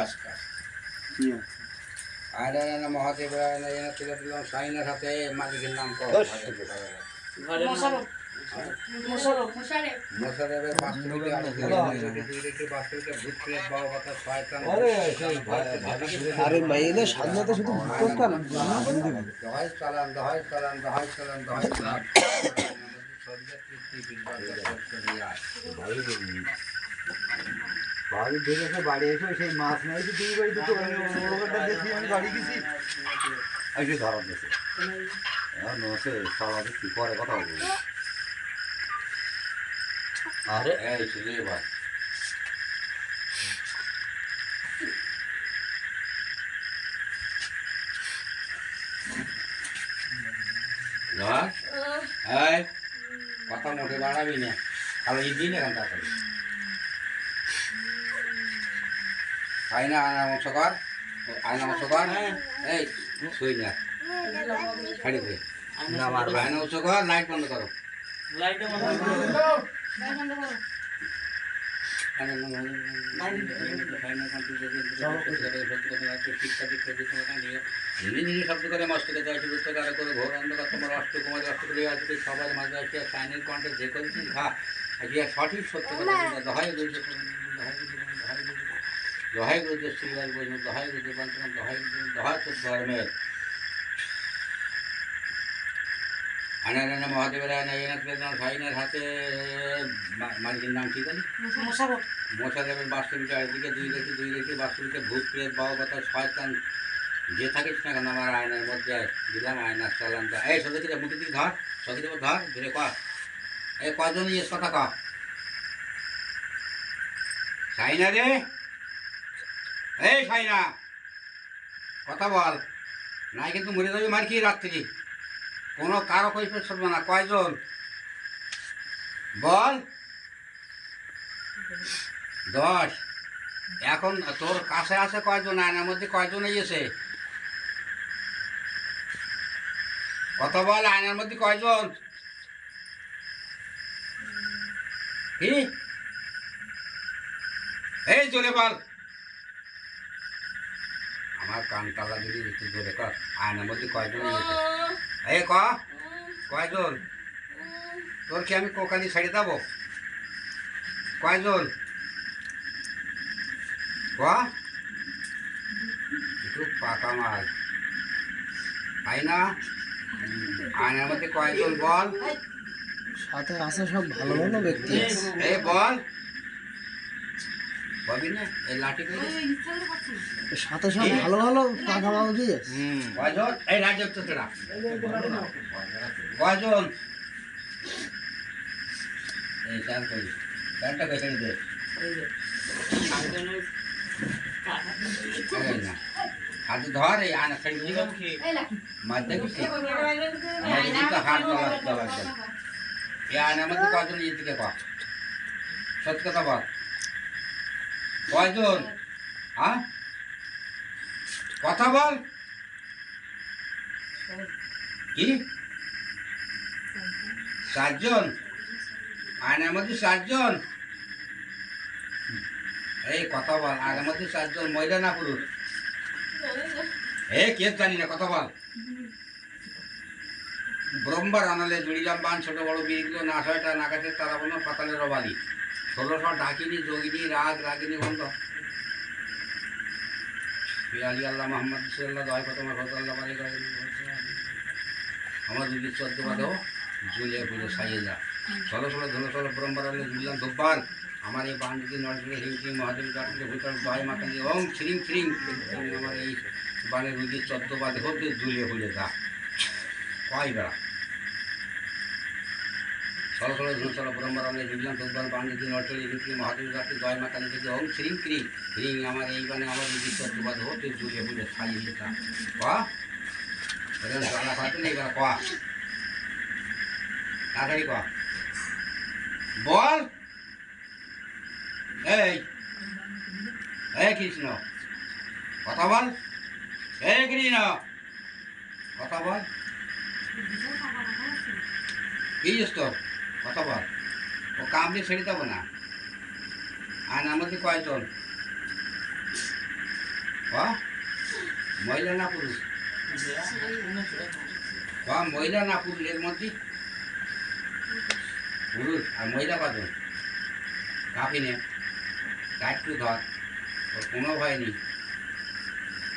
খাস খাস কি আছে? আয়না মহাদেব আয়না এনে তুলে দিলাম সাইনের হাতে মালিকের নাম কর। আরে মাইনে সামনে শুধু ভূত করতাম দহাই চালান দহাই চালান দহাই চালান দহাই চালান। বাড়ি দেখেছে বাড়ি এসে সেই মাছ নাই তো দুই বাড়ি দুটো ওখানটা দেখি আমি বাড়ি গেছি। ধরা দিয়েছে নসে পরে কথা বলব। আরে। এই ছেলে এই কথা মোটে বাড়াবি না। কালো ইদি না কান্তা করে আয়না আয়না অংশ কর। আয়না অংশ কর। এই শুই না। ছাড়ি দে আয়না অংশ কর লাইট বন্ধ করো। নিজে শব্দ করে মস্তকে দেয় বুঝতে কারও করে ঘোর অন্ধকার তোমার অষ্ট কুমার অষ্ট করে আছে সবার মাঝে আছে সাইনের কণ্ঠে যে করেছিস ঘা আজকে সঠিক সত্য কথা দহাই গুরু শ্রীলাল বৈষ্ণব দহাই গুরু পঞ্চম দহাই তো ধর্মের আনারায়ণ মহাদেবের বেদনা সাইনের হাতে মালিকের নাম ঠিক আছে মশাদেবের বাস্তবিক একদিকে দুই রেখে দুই রেখে বাস্তবিকে ভূত প্রেত বাবা কথা শয়তান যে থাকিস না কেন আমার আয়নার মধ্যে দিলাম আয়নার চালান তো এই সদকিরে মুখে দিকে ধর। সদকিরে ধর ধরে কর এই কয়জন ইয়েস কথা ক? সাইনা রে! এই সাইনা কথা বল। নাই কিন্তু মরে যাবি মার কি রাত্রি? কোনো কারও কৈফত শুনব না, কয়জন? বল। দশ। এখন তোর কাছে আছে কয়জন? আয়নার মধ্যে কয়জন এসে কত বল, আয়নার মধ্যে কয়জন? এই জোরে বল। আমার কান তালা যদি একটু জোরে কর। আয়নার মধ্যে কয়জন এই ক? কয়জন? তোর কি আমি কোকালি ছাড়িয়ে দেবো? কয়জন? ক? একটু পাকা মাল। তাই না? আয়নার মধ্যে কয়জন বল? সাথে আছে সব ভালো ভালো ব্যক্তি। এই বল। না? এই লাঠি করে সাথে সব ভালো ভালো টাকা ভালো দিয়ে। কয়জন? এই রাজ্য তো তোরা। কয়জন? এই চাল করি চালটা বেকারি দে। এই ধর এই আনা হাত এই আয়নার মধ্যে দিকে কর সত্যি কথা বল। কয়জন? হ্যাঁ? কথা বল। কি? চারজন? আয়নার মধ্যে চারজন? এই কথা বল, আয়নার মধ্যে চারজন, মহিলা না পুরুষ? এ, কে জানি না, কথা বল। ব্রহ্মার আনালে জুড়িলাম বান, ছোট বড় বীরগুলো না ছয়টা নাগাছের তারা বন্য পাতালের বালি ষোলোশো ডাকিনি, যোগিনী, রাগ, রাগিনী বন্ধ। আলী আল্লাহ, মোহাম্মদ সাল্লাহ দয় প্রথমে ফজল্লাহ বাড়ি করে আমার যদি চোদ্দ বাদেও জুলিয়ে পুজো সাইয়ে যা। ষোলো ষোলো ষোলো, ব্রহ্মার আলে জুড়লাম ধূপান আমার এই বান যদি নজরে হিং হিং মহাদেব ডাকলে ভূতার দয় দিয়ে ওম শ্রিং শ্রিং আমার এই বানের রুদি চোদ্দ বাদে হতে জুলিয়ে পুজো যা। কয় বেড়া ষোলো ষোলো ধুলো ষোলো ব্রহ্মার আলে জুড়লাম ধূপান বান যদি নজরে হিং হিং মহাদেব দয় মাতা দিয়ে ওম শ্রিং শ্রিং রিং আমার এই মানে আমার রুদি চোদ্দ হতে জুলিয়ে পুজো সাইয়ে যা কয়া এরকম জ্বালা কয়া তাড়াতাড়ি কয়া বল। এই। এই কৃষ্ণ। কথা বল। এই কৃষ্ণ। কথা বল। কি তোর বল। ও কাম দিয়ে ছেড়ে দেবো না। আয়নার মধ্যে কয়জন? মহিলা না পুরুষ? মহিলা না পুরুষ? এর মধ্যে? পুরুষ। আর মহিলা কজন? কাপিনে একটু ধর। তোর কোনো ভয় নেই।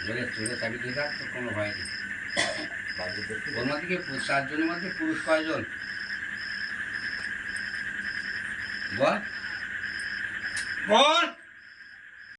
ধরে চলে চাবি দিয়ে রাখ তোর কোনো ভয় নেই। ওর মধ্যে কি চারজনের মধ্যে পুরুষ কয়জন? বল বল